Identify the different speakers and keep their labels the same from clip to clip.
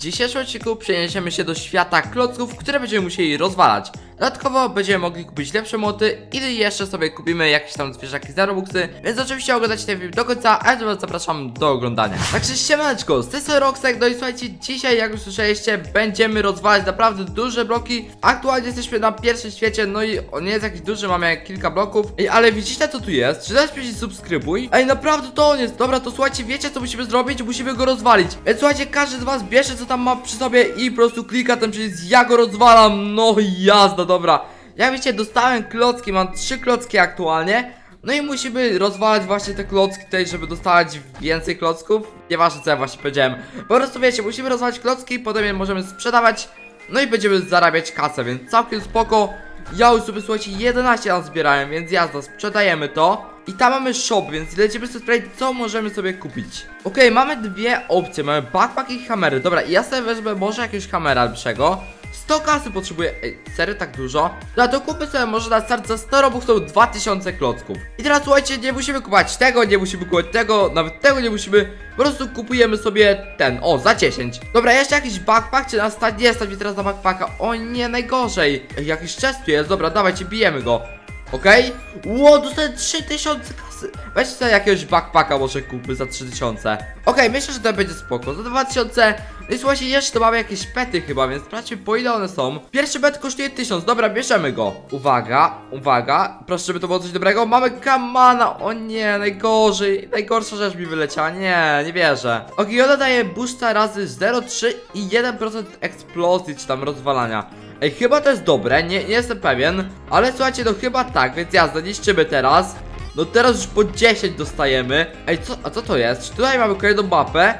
Speaker 1: dzisiejszym odcinku przeniesiemy się do świata klocków, które będziemy musieli rozwalać. Dodatkowo będziemy mogli kupić lepsze moty i jeszcze sobie kupimy jakieś tam zwierzaki za Robuxy, więc oczywiście oglądajcie ten film do końca, a ja zapraszam do oglądania. Także siemaneczko, z tej strony Roxek, no i słuchajcie, dzisiaj jak już słyszeliście, będziemy rozwalać naprawdę duże bloki. Aktualnie jesteśmy na pierwszym świecie, no i on nie jest jakiś duży, mamy kilka bloków, Ej, ale widzicie co tu jest? Czy dać przycisk subskrybuj? Ej, naprawdę to on jest, dobra, to słuchajcie, wiecie co musimy zrobić? Musimy go rozwalić. Więc słuchajcie, każdy z was bierze co tam ma przy sobie i po prostu klika ten przycisk, ja go rozwalam, no jazda, dobra. Jak wiecie, dostałem klocki, mam trzy klocki aktualnie. No i musimy rozwalać właśnie te klocki tutaj, żeby dostać więcej klocków. Nieważne co ja właśnie powiedziałem. Po prostu wiecie, musimy rozwalać klocki, potem je możemy sprzedawać. No i będziemy zarabiać kasę, więc całkiem spoko. Ja już sobie słuchajcie 11 lat zbierałem, więc jazda, sprzedajemy to. I tam mamy shop, więc lecimy sobie sprawdzić, co możemy sobie kupić. Okej, mamy dwie opcje, mamy backpack i kamery. Dobra, ja sobie wezmę może jakiegoś kamera lepszego. 100 kasy potrzebuję. Ej, serio tak dużo? No to kupmy sobie może na start za 100 robuxów 2000 klocków. I teraz słuchajcie, nie musimy kupować tego, nie musimy kupować tego, nawet tego nie musimy. Po prostu kupujemy sobie ten, o, za 10. Dobra, jeszcze jakiś backpack, czy na start nie stać mi teraz na backpacka? O nie, najgorzej. Ej, jakiś chest tu jest, dobra, dawajcie, bijemy go. Okej? Ło, dostaję 3000 kasy. Weźcie sobie jakiegoś backpacka może kupmy za 3000. Okej, myślę, że to będzie spoko. Za 2000. No i słuchajcie, jeszcze mamy jakieś pety chyba, więc sprawdźmy po ile one są. Pierwszy pet kosztuje 1000, dobra, bierzemy go. Uwaga, uwaga. Proszę, żeby to było coś dobrego. Mamy kamana. O nie, najgorzej. Najgorsza rzecz mi wyleciała. Nie, nie wierzę. Ona daje boosta razy 0,3 i 1% eksplozji, czy tam rozwalania. Ej, chyba to jest dobre, nie, nie jestem pewien Ale słuchajcie, no chyba tak, więc jazda, niszczymy teraz No teraz już po 10 dostajemy Ej, co, a co to jest? Czy tutaj mamy kolejną mapę?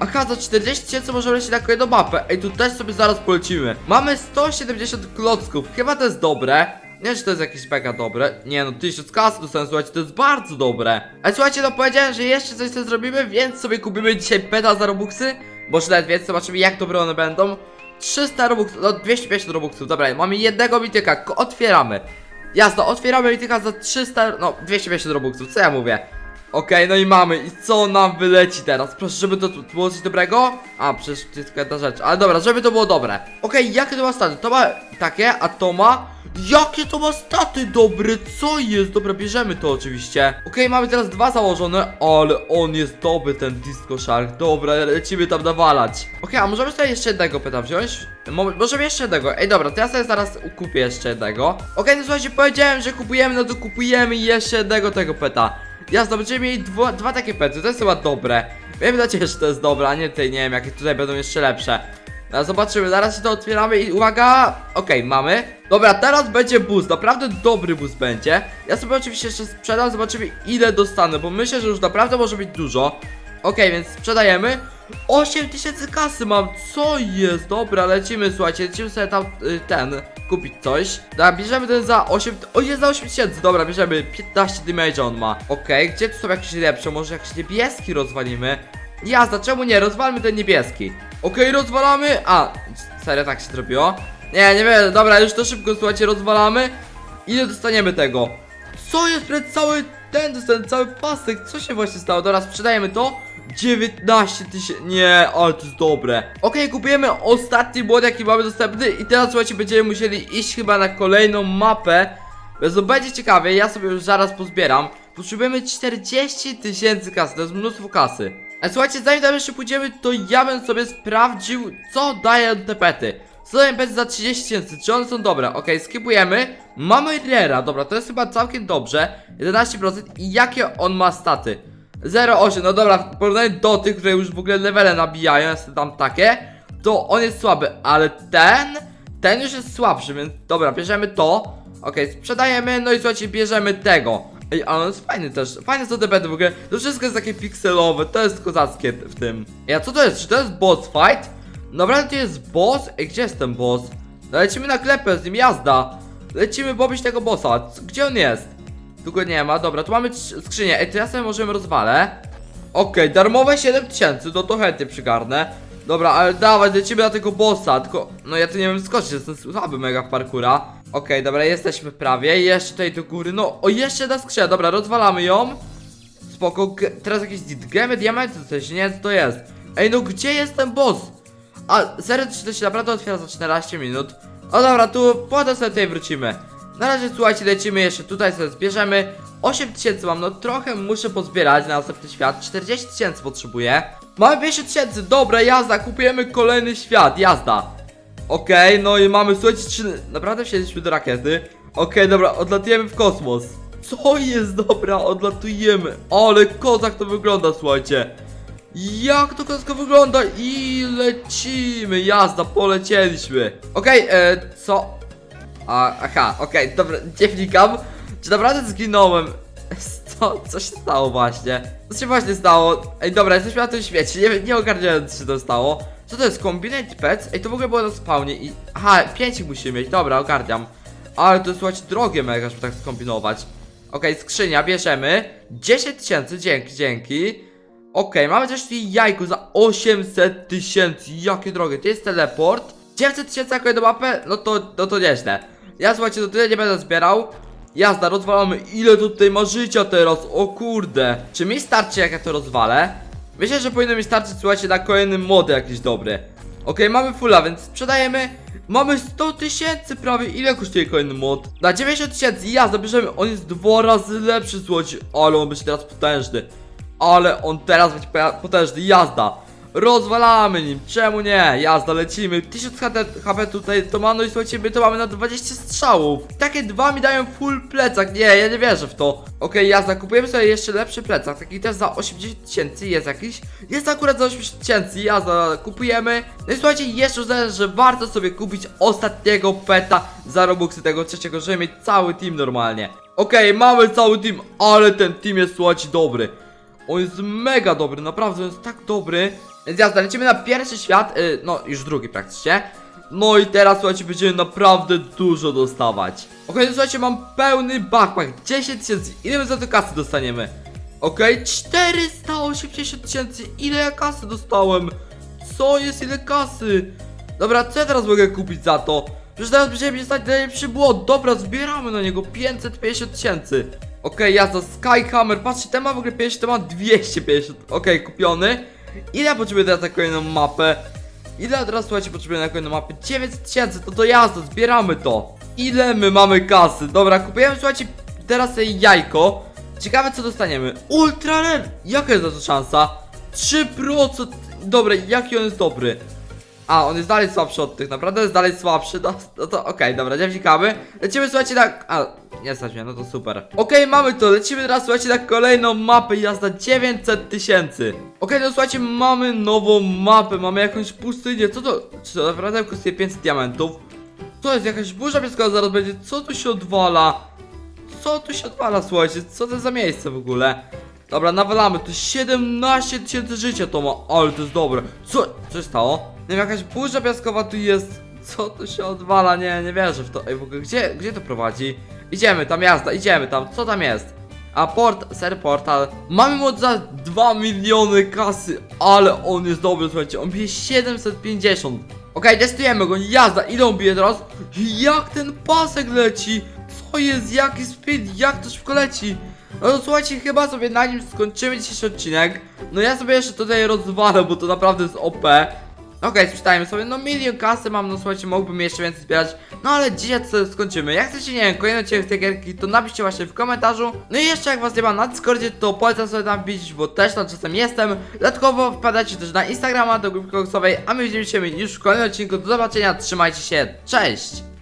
Speaker 1: Aha, za 40 tysięcy możemy lecieć na kolejną mapę Ej, tu też sobie zaraz polecimy Mamy 170 klocków, chyba to jest dobre nie wiem, czy to jest jakieś mega dobre. Nie no, 1000 kasy dostałem, słuchajcie, to jest bardzo dobre. Ale słuchajcie, no powiedziałem, że jeszcze coś sobie zrobimy, więc sobie kupimy dzisiaj peta za robuxy. Może nawet więcej, zobaczymy jak dobre one będą. 300 robuxów, no 250 robuxów, dobra, mamy jednego mityka, otwieramy. Jasno, otwieramy mityka za 300, no 250 robuxów, co ja mówię? Okej, no i mamy, i co nam wyleci teraz? Proszę, żeby to, było coś dobrego? A, przecież to jest jedna rzecz, ale dobra, żeby to było dobre. Okej, jakie to ma staty? To ma takie, a to ma... Jakie to ma staty dobre, co jest? Dobra, bierzemy to oczywiście. Okej, mamy teraz dwa założone, ale on jest dobry, ten Disco Shark. Dobra, lecimy tam nawalać. Okej, a możemy sobie jeszcze jednego pyta wziąć? Mo możemy jeszcze jednego. Ej, dobra, to ja sobie zaraz kupię jeszcze jednego. Okej, no słuchajcie, powiedziałem, że kupujemy, no to kupujemy jeszcze jednego tego peta. Jasno, będziemy mieli dwa, dwa takie pety, to jest chyba dobre. Wiem nadzieję, że to jest dobre, a nie tutaj, nie wiem, jakie tutaj będą jeszcze lepsze. No, zobaczymy, zaraz się to otwieramy i uwaga! Okej, mamy. Dobra, teraz będzie boost, naprawdę dobry boost będzie. Ja sobie oczywiście jeszcze sprzedam, zobaczymy ile dostanę, bo myślę, że już naprawdę może być dużo. Okej, więc sprzedajemy. 8000 kasy mam, co jest? Dobra, lecimy, słuchajcie, lecimy sobie tam y, ten, kupić coś. Dobra, bierzemy ten za 8, o jest za 8000, dobra, bierzemy 15 damage on ma. Okej, gdzie tu są jakieś lepsze, może jakiś niebieski rozwalimy? Jazda, czemu nie? Rozwalmy ten niebieski. Okej, rozwalamy. A, serio tak się zrobiło? Nie, nie wiem, dobra, już to szybko, słuchajcie, rozwalamy. Ile dostaniemy tego? Co jest przed cały ten, dostałem cały pasek, co się właśnie stało? Dobra, sprzedajemy to. 19 tysięcy, nie, ale to jest dobre Okej, kupujemy ostatni młot jaki mamy dostępny I teraz słuchajcie, będziemy musieli iść chyba na kolejną mapę Więc to będzie ciekawie, ja sobie już zaraz pozbieram Potrzebujemy 40 tysięcy kasy, to jest mnóstwo kasy Ale słuchajcie, zanim tam jeszcze pójdziemy, to ja bym sobie sprawdził, co dają te pety co dają pety za 30 tysięcy, czy one są dobre? Okej, skipujemy. Mamy Rera, dobra, to jest chyba całkiem dobrze. 11% i jakie on ma staty? 0,8, no dobra, w porównaniu do tych, które już w ogóle levele nabijają, jest tam takie To on jest słaby, ale ten, ten już jest słabszy, więc dobra, bierzemy to. Okej, sprzedajemy, no i słuchajcie, bierzemy tego Ej, ale on jest fajny też, fajne są te bety w ogóle. To wszystko jest takie pikselowe, to jest kozackie w tym. Ej, a co to jest? Czy to jest boss fight? Naprawdę to jest boss? Ej, gdzie jest ten boss? No, lecimy na klepę z nim, jazda. Lecimy pobić tego bossa, gdzie on jest? Tu go nie ma, dobra, tu mamy skrzynię. Ej, to ja sobie możemy rozwalę. Okej, darmowe 7000, no to chętnie przygarnę. Dobra, ale dawaj, lecimy na tego bossa. Tylko, no ja tu nie wiem skoczyć, jestem słaby mega w parkura Okej, dobra, jesteśmy prawie. Jeszcze tutaj do góry, no, o jeszcze jedna skrzynia. Dobra, rozwalamy ją. Spoko, teraz jakieś gemy, diamenty, coś, nie wiem co to jest? Ej, no gdzie jest ten boss? A, serio, czy to się naprawdę otwiera za 14 minut? O dobra, tu potem sobie tutaj wrócimy. Na razie słuchajcie, lecimy jeszcze tutaj sobie zbierzemy. 8 tysięcy mam, no trochę muszę pozbierać na następny świat. 40 tysięcy potrzebuję. Mamy 50 tysięcy, dobra, jazda, kupujemy kolejny świat, jazda Okej, no i mamy, słuchajcie, trzy... naprawdę wsiedliśmy do rakiety Okej, dobra, odlatujemy w kosmos Co jest, dobra, odlatujemy Ale kozak to wygląda, słuchajcie jak to kozak wygląda i lecimy, jazda, polecieliśmy Okej, e, co? A, aha, okej, dobra, nie wnikam. Czy naprawdę zginąłem? Co, co się stało właśnie? Co się właśnie stało? Ej, dobra, jesteśmy na tym świecie, nie, nie ogarniając co się to stało. Co to jest? Combinate Pets? Ej, to w ogóle było na spawnie i... Aha, pięć ich musimy mieć, dobra, ogarniam. Ale to jest, słuchajcie, drogie mega, żeby tak skombinować. Okej, skrzynia, bierzemy. 10 tysięcy, dzięki, dzięki. Okej, mamy też tu jajko za 800 tysięcy, jakie drogie, to jest teleport 900 tysięcy jako jedną mapę, no to, no to nieźle Ja słuchajcie, to tyle nie będę zbierał Jazda, rozwalamy, ile tutaj ma życia teraz, o kurde Czy mi starczy jak ja to rozwalę? Myślę, że powinno mi starczyć, słuchajcie, na kolejny mody jakiś dobry. Okej, mamy fulla, więc sprzedajemy. Mamy 100 tysięcy prawie, ile kosztuje kolejny mod? Na 90 tysięcy, jazda, bierzemy, on jest dwa razy lepszy, słuchajcie. Ale on będzie teraz potężny. Ale on teraz będzie potężny, jazda Rozwalamy nim, czemu nie? Jazda, lecimy. 1000 HP, HP tutaj to ma, no i słuchajcie, my to mamy na 20 strzałów. Takie dwa mi dają full plecak, nie, ja nie wierzę w to. Okej, jazda, kupujemy sobie jeszcze lepszy plecak. Taki też za 80 tysięcy jest jakiś. Jest akurat za 80 tysięcy, jazda, kupujemy No i słuchajcie, jeszcze uznałem, że warto sobie kupić ostatniego peta Za robuxy tego trzeciego, żeby mieć cały team normalnie. Okej, mamy cały team, ale ten team jest, słuchajcie, dobry. On jest mega dobry, naprawdę on jest tak dobry Więc jazda, lecimy na pierwszy świat, y, no już drugi praktycznie No i teraz słuchajcie, będziemy naprawdę dużo dostawać Okej, no, słuchajcie, mam pełny backpack, 10 tysięcy, ile my za to kasy dostaniemy? Okej, 480 tysięcy, ile ja kasy dostałem? Co jest, ile kasy? Dobra, co ja teraz mogę kupić za to? Przecież teraz będziemy stać najlepszy błot, dobra, zbieramy na niego 550 tysięcy Okej, jazda, Skyhammer, patrzcie, ten ma w ogóle 50, ten ma 250 Okej, kupiony Ile potrzebuję teraz na kolejną mapę? Ile teraz, słuchajcie, potrzebuję na kolejną mapę? 900 tysięcy, to do jazda, zbieramy to Ile my mamy kasy? Dobra, kupujemy, słuchajcie, teraz sobie jajko Ciekawe co dostaniemy Ultra Rare, jaka jest na to szansa? 3% Dobra, jaki on jest dobry a, on jest dalej słabszy od tych, naprawdę jest dalej słabszy, no, no to okej, dobra, nie wnikamy Lecimy, słuchajcie, na... a, nie stać mnie, no to super Okej, mamy to, lecimy teraz, słuchajcie, na kolejną mapę, jazda 900 tysięcy Okej, no słuchajcie, mamy nową mapę, mamy jakąś pustynię, co to, czy to naprawdę kosztuje 500 diamentów? To jest jakaś burza pieskowa zaraz będzie, co tu się odwala? Co tu się odwala, słuchajcie, co to za miejsce w ogóle? Dobra, nawalamy, to 17 tysięcy życia to ma, ale to jest dobre Co, co się stało? Nie wiem, jakaś burza piaskowa tu jest Co tu się odwala? Nie, nie wierzę w to Ej, w ogóle, gdzie, gdzie to prowadzi? Idziemy tam, jazda, idziemy tam, co tam jest? A port, ser portal Mamy moc za 2 miliony kasy Ale on jest dobry, słuchajcie, on bije 750 Okej, testujemy go, jazda, ile on bije teraz? Jak ten pasek leci? Co jest, jaki speed, jak to szybko leci? No to słuchajcie, chyba sobie na nim skończymy dzisiejszy odcinek No ja sobie jeszcze tutaj rozwalę, bo to naprawdę jest OP Okej, sprzedajmy sobie, no milion kasy mam, no słuchajcie, mógłbym jeszcze więcej zbierać. No ale dzisiaj sobie skończymy? Jak chcecie, nie wiem, kolejny odcinek tej gierki, to napiszcie właśnie w komentarzu. No i jeszcze jak was nie ma na Discordzie, to polecam sobie tam wbić, bo też tam czasem jestem. Dodatkowo wpadajcie też na Instagrama do grupy koksowej A my widzimy się już w kolejnym odcinku, do zobaczenia, trzymajcie się, cześć!